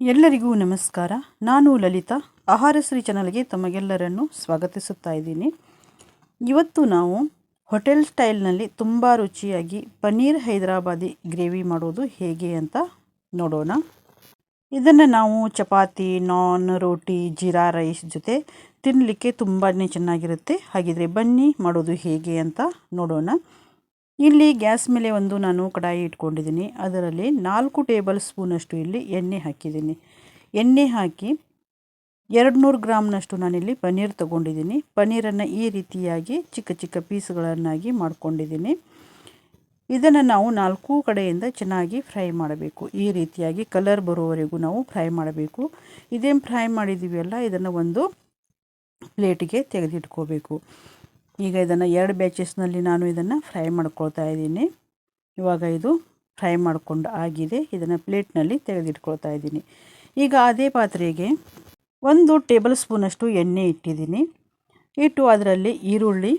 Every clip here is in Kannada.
ಎಲ್ಲರಿಗೂ ನಮಸ್ಕಾರ. ನಾನು ಲಲಿತಾ. ಆಹಾರಶ್ರೀ ಚಾನಲ್ಗೆ ತಮಗೆಲ್ಲರನ್ನು ಸ್ವಾಗತಿಸುತ್ತಾ ಇದ್ದೀನಿ. ಇವತ್ತು ನಾವು ಹೋಟೆಲ್ ಸ್ಟೈಲ್ನಲ್ಲಿ ತುಂಬ ರುಚಿಯಾಗಿ ಪನ್ನೀರ್ ಹೈದರಾಬಾದಿ ಗ್ರೇವಿ ಮಾಡೋದು ಹೇಗೆ ಅಂತ ನೋಡೋಣ. ಇದನ್ನು ನಾವು ಚಪಾತಿ, ನಾನ್, ರೋಟಿ, ಜೀರಾ, ರೈಸ್ ಜೊತೆ ತಿನ್ನಲಿಕ್ಕೆ ತುಂಬಾ ಚೆನ್ನಾಗಿರುತ್ತೆ. ಹಾಗಿದ್ರೆ ಬನ್ನಿ ಮಾಡೋದು ಹೇಗೆ ಅಂತ ನೋಡೋಣ. ಇಲ್ಲಿ ಗ್ಯಾಸ್ ಮೇಲೆ ಒಂದು ನಾನು ಕಡಾಯಿ ಇಟ್ಕೊಂಡಿದ್ದೀನಿ. ಅದರಲ್ಲಿ ನಾಲ್ಕು ಟೇಬಲ್ ಸ್ಪೂನಷ್ಟು ಇಲ್ಲಿ ಎಣ್ಣೆ ಹಾಕಿದ್ದೀನಿ. ಎಣ್ಣೆ ಹಾಕಿ ಎರಡು ನೂರು ಗ್ರಾಮ್ನಷ್ಟು ನಾನಿಲ್ಲಿ ಪನ್ನೀರ್ ತೊಗೊಂಡಿದ್ದೀನಿ. ಪನ್ನೀರನ್ನು ಈ ರೀತಿಯಾಗಿ ಚಿಕ್ಕ ಚಿಕ್ಕ ಪೀಸ್ಗಳನ್ನಾಗಿ ಮಾಡ್ಕೊಂಡಿದ್ದೀನಿ. ಇದನ್ನು ನಾವು ನಾಲ್ಕು ಕಡೆಯಿಂದ ಚೆನ್ನಾಗಿ ಫ್ರೈ ಮಾಡಬೇಕು. ಈ ರೀತಿಯಾಗಿ ಕಲರ್ ಬರುವವರೆಗೂ ನಾವು ಫ್ರೈ ಮಾಡಬೇಕು. ಇದೇನು ಫ್ರೈ ಮಾಡಿದ್ದೀವಿ ಅಲ್ಲ, ಇದನ್ನು ಒಂದು ಪ್ಲೇಟಿಗೆ ತೆಗೆದಿಟ್ಕೋಬೇಕು. ಈಗ ಇದನ್ನು ಎರಡು ಬ್ಯಾಚಸ್ನಲ್ಲಿ ನಾನು ಇದನ್ನು ಫ್ರೈ ಮಾಡ್ಕೊಳ್ತಾ ಇದ್ದೀನಿ. ಇವಾಗ ಇದು ಫ್ರೈ ಮಾಡಿಕೊಂಡು ಆಗಿದೆ. ಇದನ್ನು ಪ್ಲೇಟ್ನಲ್ಲಿ ತೆಗೆದಿಟ್ಕೊಳ್ತಾ ಇದ್ದೀನಿ. ಈಗ ಅದೇ ಪಾತ್ರೆಗೆ ಒಂದು ಟೇಬಲ್ ಸ್ಪೂನಷ್ಟು ಎಣ್ಣೆ ಇಟ್ಟಿದ್ದೀನಿ. ಇಟ್ಟು ಅದರಲ್ಲಿ ಈರುಳ್ಳಿ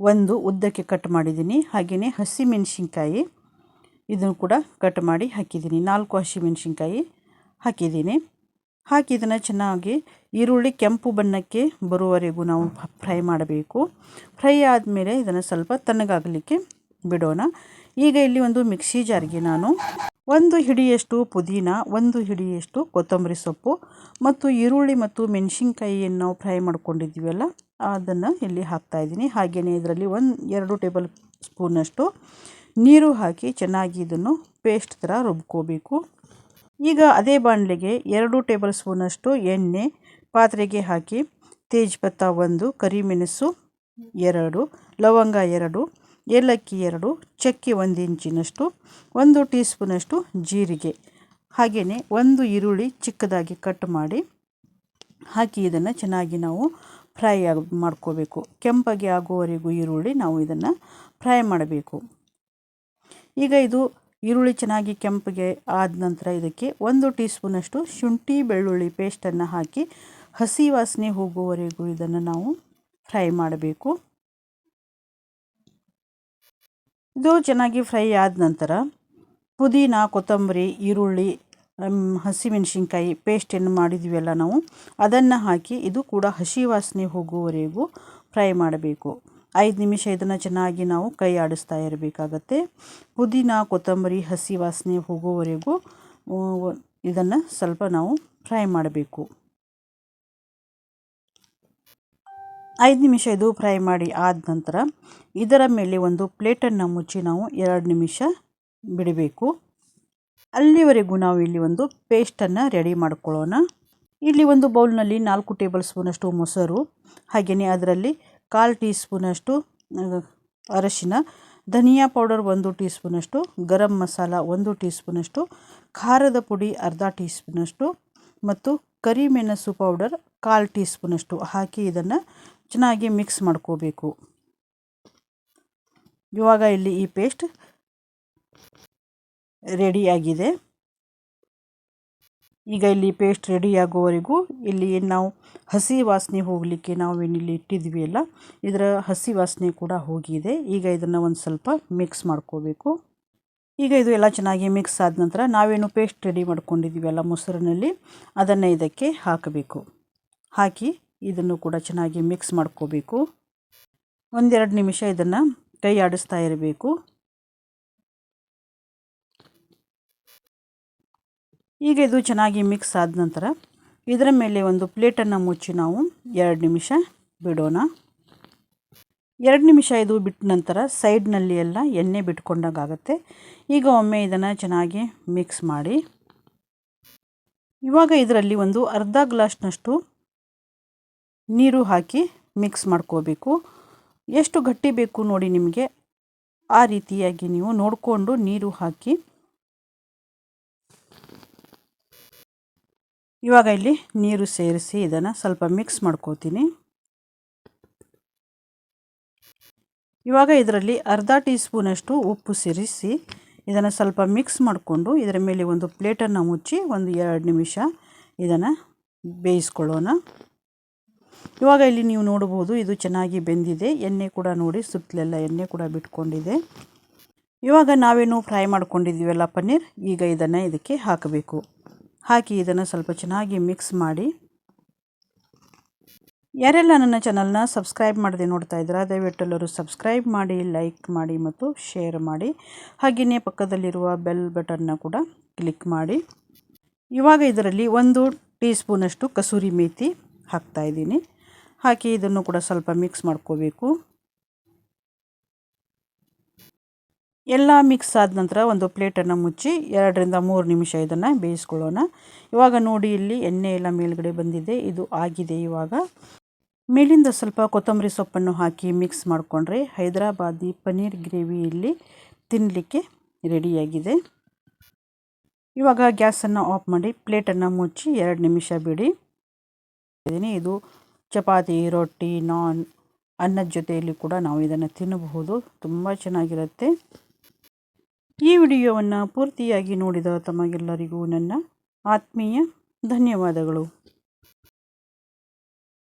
ಒಂದು ಉದ್ದಕ್ಕೆ ಕಟ್ ಮಾಡಿದ್ದೀನಿ. ಹಾಗೆಯೇ ಹಸಿಮೆಣಸಿನ್ಕಾಯಿ ಇದನ್ನು ಕೂಡ ಕಟ್ ಮಾಡಿ ಹಾಕಿದ್ದೀನಿ. ನಾಲ್ಕು ಹಸಿಮೆಣಸಿನ್ಕಾಯಿ ಹಾಕಿದ್ದೀನಿ. ಹಾಕಿ ಇದನ್ನು ಚೆನ್ನಾಗಿ ಈರುಳ್ಳಿ ಕೆಂಪು ಬಣ್ಣಕ್ಕೆ ಬರುವವರೆಗೂ ನಾವು ಫ್ರೈ ಮಾಡಬೇಕು. ಫ್ರೈ ಆದಮೇಲೆ ಇದನ್ನು ಸ್ವಲ್ಪ ತಣ್ಣಗಾಗಲಿಕ್ಕೆ ಬಿಡೋಣ. ಈಗ ಇಲ್ಲಿ ಒಂದು ಮಿಕ್ಸಿ ಜಾರಿಗೆ ನಾನು ಒಂದು ಹಿಡಿಯಷ್ಟು ಪುದೀನ, ಒಂದು ಹಿಡಿಯಷ್ಟು ಕೊತ್ತಂಬರಿ ಸೊಪ್ಪು ಮತ್ತು ಈರುಳ್ಳಿ ಮತ್ತು ಮೆಣಸಿನ್ಕಾಯಿಯನ್ನು ನಾವು ಫ್ರೈ ಮಾಡ್ಕೊಂಡಿದ್ದೀವಲ್ಲ, ಅದನ್ನು ಇಲ್ಲಿ ಹಾಕ್ತಾಯಿದ್ದೀನಿ ಹಾಗೆಯೇ ಇದರಲ್ಲಿ ಒಂದು, ಎರಡು ಟೇಬಲ್ ಸ್ಪೂನಷ್ಟು ನೀರು ಹಾಕಿ ಚೆನ್ನಾಗಿ ಇದನ್ನು ಪೇಸ್ಟ್ ಥರ ರುಬ್ಕೋಬೇಕು. ಈಗ ಅದೇ ಬಾಣಲೆಗೆ ಎರಡು ಟೇಬಲ್ ಸ್ಪೂನಷ್ಟು ಎಣ್ಣೆ, ಪಾತ್ರೆಗೆ ಹಾಕಿ ತೇಜ್ಪತ್ತ ಒಂದು, ಕರಿಮೆಣಸು ಎರಡು, ಲವಂಗ ಎರಡು, ಏಲಕ್ಕಿ ಎರಡು, ಚಕ್ಕೆ ಒಂದು ಇಂಚಿನಷ್ಟು, ಒಂದು ಟೀ ಸ್ಪೂನಷ್ಟು ಜೀರಿಗೆ. ಹಾಗೆಯೇ ಒಂದು ಈರುಳ್ಳಿ ಚಿಕ್ಕದಾಗಿ ಕಟ್ ಮಾಡಿ ಹಾಕಿ ಇದನ್ನು ಚೆನ್ನಾಗಿ ನಾವು ಫ್ರೈ ಆಗಿ ಮಾಡ್ಕೋಬೇಕು. ಕೆಂಪಾಗಿ ಆಗುವವರೆಗೂ ಈರುಳ್ಳಿ ನಾವು ಇದನ್ನು ಫ್ರೈ ಮಾಡಬೇಕು. ಈಗ ಇದು ಈರುಳ್ಳಿ ಚೆನ್ನಾಗಿ ಕೆಂಪಗೆ ಆದ ನಂತರ ಇದಕ್ಕೆ ಒಂದು ಟೀ ಸ್ಪೂನಷ್ಟು ಶುಂಠಿ ಬೆಳ್ಳುಳ್ಳಿ ಪೇಸ್ಟನ್ನು ಹಾಕಿ ಹಸಿ ವಾಸನೆ ಹೋಗುವವರೆಗೂ ಇದನ್ನು ನಾವು ಫ್ರೈ ಮಾಡಬೇಕು. ಇದು ಚೆನ್ನಾಗಿ ಫ್ರೈ ಆದ ನಂತರ ಪುದೀನ, ಕೊತ್ತಂಬರಿ, ಈರುಳ್ಳಿ ಹಸಿಮೆಣಸಿನ್ಕಾಯಿ ಪೇಸ್ಟನ್ನು ಮಾಡಿದ್ವಿಯಲ್ಲ ನಾವು, ಅದನ್ನು ಹಾಕಿ ಇದು ಕೂಡ ಹಸಿ ವಾಸನೆ ಹೋಗುವವರೆಗೂ ಫ್ರೈ ಮಾಡಬೇಕು. ಐದು ನಿಮಿಷ ಇದನ್ನು ಚೆನ್ನಾಗಿ ನಾವು ಕೈ ಆಡಿಸ್ತಾ ಇರಬೇಕಾಗತ್ತೆ. ಪುದೀನ, ಕೊತ್ತಂಬರಿ, ಹಸಿ ವಾಸನೆ ಹೋಗುವವರೆಗೂ ಇದನ್ನು ಸ್ವಲ್ಪ ನಾವು ಫ್ರೈ ಮಾಡಬೇಕು. ಐದು ನಿಮಿಷ ಇದು ಫ್ರೈ ಮಾಡಿ ಆದ ನಂತರ ಇದರ ಮೇಲೆ ಒಂದು ಪ್ಲೇಟನ್ನು ಮುಚ್ಚಿ ನಾವು ಎರಡು ನಿಮಿಷ ಬಿಡಬೇಕು. ಅಲ್ಲಿವರೆಗೂ ನಾವು ಇಲ್ಲಿ ಒಂದು ಪೇಸ್ಟನ್ನು ರೆಡಿ ಮಾಡ್ಕೊಳ್ಳೋಣ. ಇಲ್ಲಿ ಒಂದು ಬೌಲ್ನಲ್ಲಿ ನಾಲ್ಕು ಟೇಬಲ್ ಸ್ಪೂನಷ್ಟು ಮೊಸರು ಹಾಗೆಯೇ ಅದರಲ್ಲಿ ಕಾಲು ಟೀ ಸ್ಪೂನಷ್ಟು ಅರಶಿನ, ಧನಿಯಾ ಪೌಡರ್ ಒಂದು ಟೀ ಸ್ಪೂನಷ್ಟು ಗರಂ ಮಸಾಲ ಒಂದು ಟೀ ಸ್ಪೂನಷ್ಟು ಖಾರದ ಪುಡಿ ಅರ್ಧ ಟೀ ಸ್ಪೂನಷ್ಟು ಮತ್ತು ಕರಿಮೆಣಸು ಪೌಡರ್ ಕಾಲು ಟೀ ಸ್ಪೂನಷ್ಟು ಹಾಕಿ ಇದನ್ನು ಚೆನ್ನಾಗಿ ಮಿಕ್ಸ್ ಮಾಡ್ಕೋಬೇಕು. ಇವಾಗ ಇಲ್ಲಿ ಈ ಪೇಸ್ಟ್ ರೆಡಿಯಾಗಿದೆ ಈಗ ಇಲ್ಲಿ ಪೇಸ್ಟ್ ರೆಡಿ ಆಗೋವರೆಗೂ ಇಲ್ಲಿ ನಾವು ಹಸಿ ವಾಸನೆ ಹೋಗಲಿಕ್ಕೆ ನಾವು ಏನಿಲ್ಲಿ ಇಟ್ಟಿದ್ವಿ ಅಲ್ಲ, ಇದರ ಹಸಿ ವಾಸನೆ ಕೂಡ ಹೋಗಿದೆ. ಈಗ ಇದನ್ನು ಒಂದು ಸ್ವಲ್ಪ ಮಿಕ್ಸ್ ಮಾಡ್ಕೋಬೇಕು. ಈಗ ಇದು ಎಲ್ಲ ಚೆನ್ನಾಗಿ ಮಿಕ್ಸ್ ಆದ ನಂತರ ನಾವೇನು ಪೇಸ್ಟ್ ರೆಡಿ ಮಾಡ್ಕೊಂಡಿದ್ದೀವಿ ಅಲ್ಲ ಮೊಸರಿನಲ್ಲಿ, ಅದನ್ನು ಇದಕ್ಕೆ ಹಾಕಬೇಕು. ಹಾಕಿ ಇದನ್ನು ಕೂಡ ಚೆನ್ನಾಗಿ ಮಿಕ್ಸ್ ಮಾಡ್ಕೋಬೇಕು. ಒಂದೆರಡು ನಿಮಿಷ ಇದನ್ನು ಕೈ ಆಡಿಸ್ತಾ ಇರಬೇಕು. ಈಗ ಇದು ಚೆನ್ನಾಗಿ ಮಿಕ್ಸ್ ಆದ ನಂತರ ಇದರ ಮೇಲೆ ಒಂದು ಪ್ಲೇಟನ್ನು ಮುಚ್ಚಿ ನಾವು ಎರಡು ನಿಮಿಷ ಬಿಡೋಣ. ಎರಡು ನಿಮಿಷ ಇದು ಬಿಟ್ಟ ನಂತರ ಸೈಡ್ನಲ್ಲಿ ಎಲ್ಲ ಎಣ್ಣೆ ಬಿಟ್ಕೊಂಡಾಗುತ್ತೆ ಈಗ ಒಮ್ಮೆ ಇದನ್ನು ಚೆನ್ನಾಗಿ ಮಿಕ್ಸ್ ಮಾಡಿ. ಇವಾಗ ಇದರಲ್ಲಿ ಒಂದು ಅರ್ಧ ಗ್ಲಾಸ್ನಷ್ಟು ನೀರು ಹಾಕಿ ಮಿಕ್ಸ್ ಮಾಡ್ಕೋಬೇಕು. ಎಷ್ಟು ಗಟ್ಟಿ ಬೇಕು ನೋಡಿ ನಿಮಗೆ. ಆ ರೀತಿಯಾಗಿ ನೀವು ನೋಡಿಕೊಂಡು ನೀರು ಹಾಕಿ ಇವಾಗ ಇಲ್ಲಿ ನೀರು ಸೇರಿಸಿ ಇದನ್ನು ಸ್ವಲ್ಪ ಮಿಕ್ಸ್ ಮಾಡ್ಕೋತೀನಿ. ಇವಾಗ ಇದರಲ್ಲಿ ಅರ್ಧ ಟೀ ಸ್ಪೂನಷ್ಟು ಉಪ್ಪು ಸೇರಿಸಿ ಇದನ್ನು ಸ್ವಲ್ಪ ಮಿಕ್ಸ್ ಮಾಡಿಕೊಂಡು ಇದರ ಮೇಲೆ ಒಂದು ಪ್ಲೇಟನ್ನು ಮುಚ್ಚಿ ಒಂದು ಎರಡು ನಿಮಿಷ ಇದನ್ನು ಬೇಯಿಸ್ಕೊಳ್ಳೋಣ. ಇವಾಗ ಇಲ್ಲಿ ನೀವು ನೋಡ್ಬೋದು ಇದು ಚೆನ್ನಾಗಿ ಬೆಂದಿದೆ. ಎಣ್ಣೆ ಕೂಡ ನೋಡಿ ಸುತ್ತಲೆಲ್ಲ ಎಣ್ಣೆ ಕೂಡ ಬಿಟ್ಕೊಂಡಿದೆ. ಇವಾಗ ನಾವೇನು ಫ್ರೈ ಮಾಡ್ಕೊಂಡಿದ್ದೀವಲ್ಲ ಪನ್ನೀರ್? ಈಗ ಇದನ್ನು ಇದಕ್ಕೆ ಹಾಕಬೇಕು. ಹಾಕಿ ಇದನ್ನು ಸ್ವಲ್ಪ ಚೆನ್ನಾಗಿ ಮಿಕ್ಸ್ ಮಾಡಿ. ಯಾರೆಲ್ಲ ನನ್ನ ಚಾನಲ್ನ ಸಬ್ಸ್ಕ್ರೈಬ್ ಮಾಡದೆ ನೋಡ್ತಾ ಇದ್ದೀರಾ, ದಯವಿಟ್ಟು ಎಲ್ಲರೂ ಸಬ್ಸ್ಕ್ರೈಬ್ ಮಾಡಿ ಲೈಕ್ ಮಾಡಿ ಮತ್ತು ಶೇರ್ ಮಾಡಿ. ಹಾಗೆಯೇ ಪಕ್ಕದಲ್ಲಿರುವ ಬೆಲ್ ಬಟನ್ನ ಕೂಡ ಕ್ಲಿಕ್ ಮಾಡಿ. ಇವಾಗ ಇದರಲ್ಲಿ ಒಂದು ಟೀ ಸ್ಪೂನಷ್ಟು ಕಸೂರಿ ಮೇತಿ ಹಾಕ್ತಾ ಇದ್ದೀನಿ. ಹಾಕಿ ಇದನ್ನು ಕೂಡ ಸ್ವಲ್ಪ ಮಿಕ್ಸ್ ಮಾಡ್ಕೋಬೇಕು. ಎಲ್ಲ ಮಿಕ್ಸ್ ಆದ ನಂತರ ಒಂದು ಪ್ಲೇಟನ್ನು ಮುಚ್ಚಿ ಎರಡರಿಂದ ಮೂರು ನಿಮಿಷ ಇದನ್ನು ಬೇಯಿಸ್ಕೊಳ್ಳೋಣ. ಇವಾಗ ನೋಡಿ ಇಲ್ಲಿ ಎಣ್ಣೆ ಎಲ್ಲ ಮೇಲ್ಗಡೆ ಬಂದಿದೆ, ಇದು ಆಗಿದೆ ಇವಾಗ. ಮೇಲಿಂದ ಸ್ವಲ್ಪ ಕೊತ್ತಂಬರಿ ಸೊಪ್ಪನ್ನು ಹಾಕಿ ಮಿಕ್ಸ್ ಮಾಡಿಕೊಂಡ್ರೆ ಹೈದರಾಬಾದಿ ಪನ್ನೀರ್ ಗ್ರೇವಿ ಇಲ್ಲಿ ತಿನ್ನಲಿಕ್ಕೆ ರೆಡಿಯಾಗಿದೆ. ಇವಾಗ ಗ್ಯಾಸನ್ನು ಆಫ್ ಮಾಡಿ ಪ್ಲೇಟನ್ನು ಮುಚ್ಚಿ ಎರಡು ನಿಮಿಷ ಬಿಡಿ. ಇದು ಚಪಾತಿ, ರೊಟ್ಟಿ ನಾನ್ ಅನ್ನದ ಜೊತೆಯಲ್ಲಿ ಕೂಡ ನಾವು ಇದನ್ನು ತಿನ್ನಬಹುದು. ತುಂಬ ಚೆನ್ನಾಗಿರುತ್ತೆ. ಈ ವಿಡಿಯೋವನ್ನು ಪೂರ್ತಿಯಾಗಿ ನೋಡಿದ ತಮಗೆಲ್ಲರಿಗೂ ನನ್ನ ಆತ್ಮೀಯ ಧನ್ಯವಾದಗಳು.